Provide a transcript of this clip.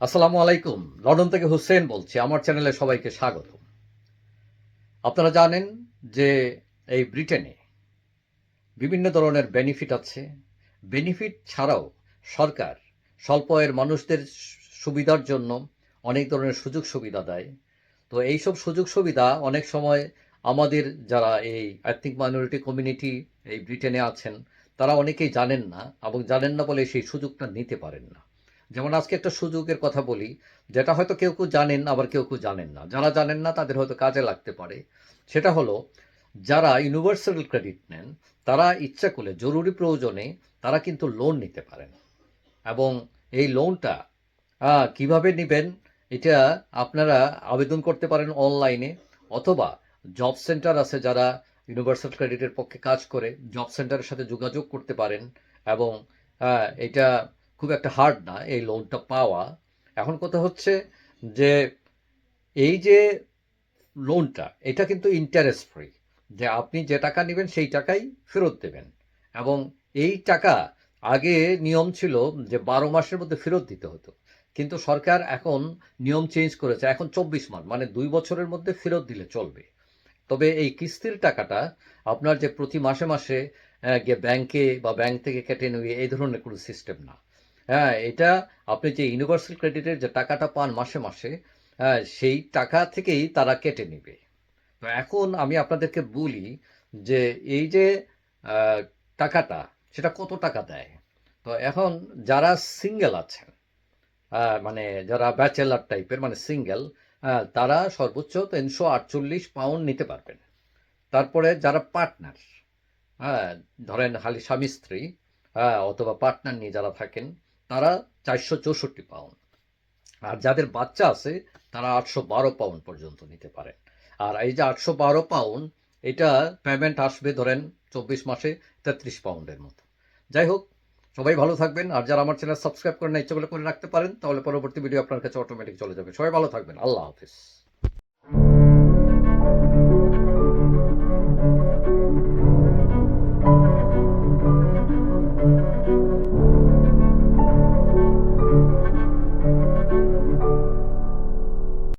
আসসালামু আলাইকুম। লন্ডন থেকে হুসেন বলছি। আমার চ্যানেলে সবাইকে স্বাগত। আপনারা জানেন যে এই ব্রিটেনে বিভিন্ন ধরনের বেনিফিট আছে। বেনিফিট ছাড়াও সরকার স্বল্প আয়ের মানুষদের সুবিধার জন্য অনেক ধরনের সুযোগ সুবিধা দেয়। তো এইসব সুযোগ সুবিধা অনেক সময় আমাদের যারা এই এথনিক মাইনরিটি কমিউনিটি এই ব্রিটেনে আছেন, তারা অনেকেই জানেন না এবং জানেন না বলে সেই সুযোগটা নিতে পারেন না। যেমন আজকে একটা সুযোগের কথা বলি, যেটা হয়তো কেউ কেউ জানেন, আবার কেউ কেউ জানেন না। যারা জানেন না, তাদের হয়তো কাজে লাগতে পারে। সেটা হলো, যারা ইউনিভার্সাল ক্রেডিট নেন, তারা ইচ্ছা করলে, জরুরি প্রয়োজনে তারা কিন্তু লোন নিতে পারেন। এবং এই লোনটা কীভাবে নেবেন, এটা আপনারা আবেদন করতে পারেন অনলাইনে অথবা জব সেন্টার আছে যারা ইউনিভার্সাল ক্রেডিটের পক্ষে কাজ করে জব সেন্টারের সাথে যোগাযোগ করতে পারেন এবং এটা খুব একটা হার্ড না এই লোনটা পাওয়া। এখন কথা হচ্ছে যে এই যে লোনটা এটা কিন্তু ইন্টারেস্ট ফ্রি যে আপনি যে টাকা নেবেন সেই টাকাই ফেরত দেবেন। এবং এই টাকা আগে নিয়ম ছিল যে বারো মাসের মধ্যে ফেরত দিতে হতো। কিন্তু সরকার এখন নিয়ম চেঞ্জ করেছে, এখন চব্বিশ মাস মানে দুই বছরের মধ্যে ফেরত দিলে চলবে। তবে এই কিস্তির টাকাটা আপনার যে প্রতি মাসে মাসে গিয়ে ব্যাংকে বা ব্যাংক থেকে কেটে নেবে এই ধরনের কোনো সিস্টেম না। হ্যাঁ এটা আপনি যে ইউনিভার্সাল ক্রেডিটের যে টাকাটা পান মাসে মাসে হ্যাঁ সেই টাকা থেকেই তারা কেটে নেবে। তো এখন আমি আপনাদেরকে বলি যে এই যে টাকাটা, সেটা কত টাকা দেয়? তো এখন যারা সিঙ্গেল আছেন মানে যারা ব্যাচেলার টাইপের মানে সিঙ্গেল তারা সর্বোচ্চ তিনশো আটচল্লিশ পাউন্ড নিতে পারবেন। তারপরে যারা পার্টনার হ্যাঁ ধরেন হালি স্বামী স্ত্রী হ্যাঁ অথবা পার্টনার নিয়ে যারা থাকেন তারা চারশো চৌষট্টি পাউন্ড আর যাদের বাচ্চা আছে, তারা আটশো বারো পাউন্ড পর্যন্ত নিতে পারেন আর এই যে আটশো বারো পাউন্ড এটা পেমেন্ট আসবে ধরেন চব্বিশ মাসে তেত্রিশ পাউন্ডের মতো। যাই হোক, সবাই ভালো থাকবেন। আর যারা আমার চ্যানেল সাবস্ক্রাইব করে না, ইচ্ছে করে রাখতে পারেন, তাহলে পরবর্তী ভিডিও আপনার কাছে অটোমেটিক চলে যাবে। সবাই ভালো থাকবেন। আল্লাহ হাফিজ।